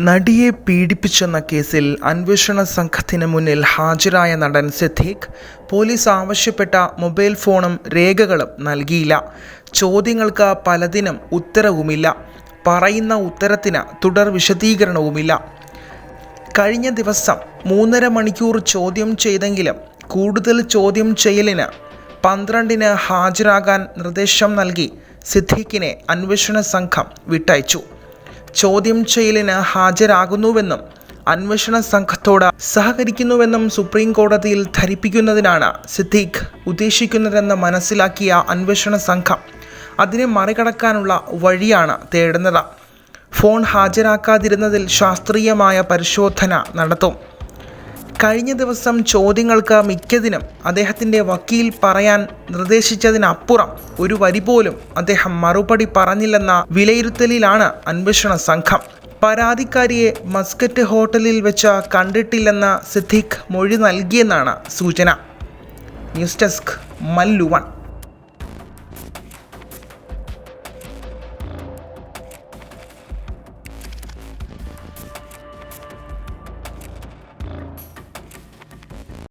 നടിയെ പീഡിപ്പിച്ചെന്ന കേസിൽ അന്വേഷണ സംഘത്തിന് മുന്നിൽ ഹാജരായ നടൻ സിദ്ദീഖ് പോലീസ് ആവശ്യപ്പെട്ട മൊബൈൽ ഫോണും രേഖകളും നൽകിയില്ല. ചോദ്യങ്ങൾക്ക് പലതിനും ഉത്തരവുമില്ല. പറയുന്ന ഉത്തരത്തിന് തുടർ വിശദീകരണവുമില്ല. കഴിഞ്ഞ ദിവസം മൂന്നര മണിക്കൂർ ചോദ്യം ചെയ്തെങ്കിലും കൂടുതൽ ചോദ്യം ചെയ്യലിന് പന്ത്രണ്ടിന് ഹാജരാകാൻ നിർദ്ദേശം നൽകി സിദ്ദീഖിനെ അന്വേഷണ സംഘം വിട്ടയച്ചു. ചോദ്യം ചെയ്യലിന് ഹാജരാകുന്നുവെന്നും അന്വേഷണ സംഘത്തോട് സഹകരിക്കുന്നുവെന്നും സുപ്രീം കോടതിയിൽ ധരിപ്പിക്കുന്നതിനാണ് സിദ്ദീഖ് ഉദ്ദേശിക്കുന്നതെന്ന് മനസ്സിലാക്കിയ അന്വേഷണ സംഘം അതിനെ മറികടക്കാനുള്ള വഴിയാണ് തേടുന്നത്. ഫോൺ ഹാജരാക്കാതിരുന്നതിൽ ശാസ്ത്രീയമായ പരിശോധന നടത്തും. കഴിഞ്ഞ ദിവസം ചോദ്യങ്ങൾക്ക് മിക്കതിനും അദ്ദേഹത്തിന്റെ വക്കീൽ പറയാൻ നിർദ്ദേശിച്ചതിനപ്പുറം ഒരു വരി പോലും അദ്ദേഹം മറുപടി പറഞ്ഞില്ലെന്ന വിലയിരുത്തലിലാണ് അന്വേഷണ സംഘം. പരാതിക്കാരിയെ മസ്കറ്റ് ഹോട്ടലിൽ വെച്ച കണ്ടിട്ടില്ലെന്ന സിദ്ദിഖ് മൊഴി നൽകിയെന്നാണ് സൂചന. News desk മല്ലുവൺ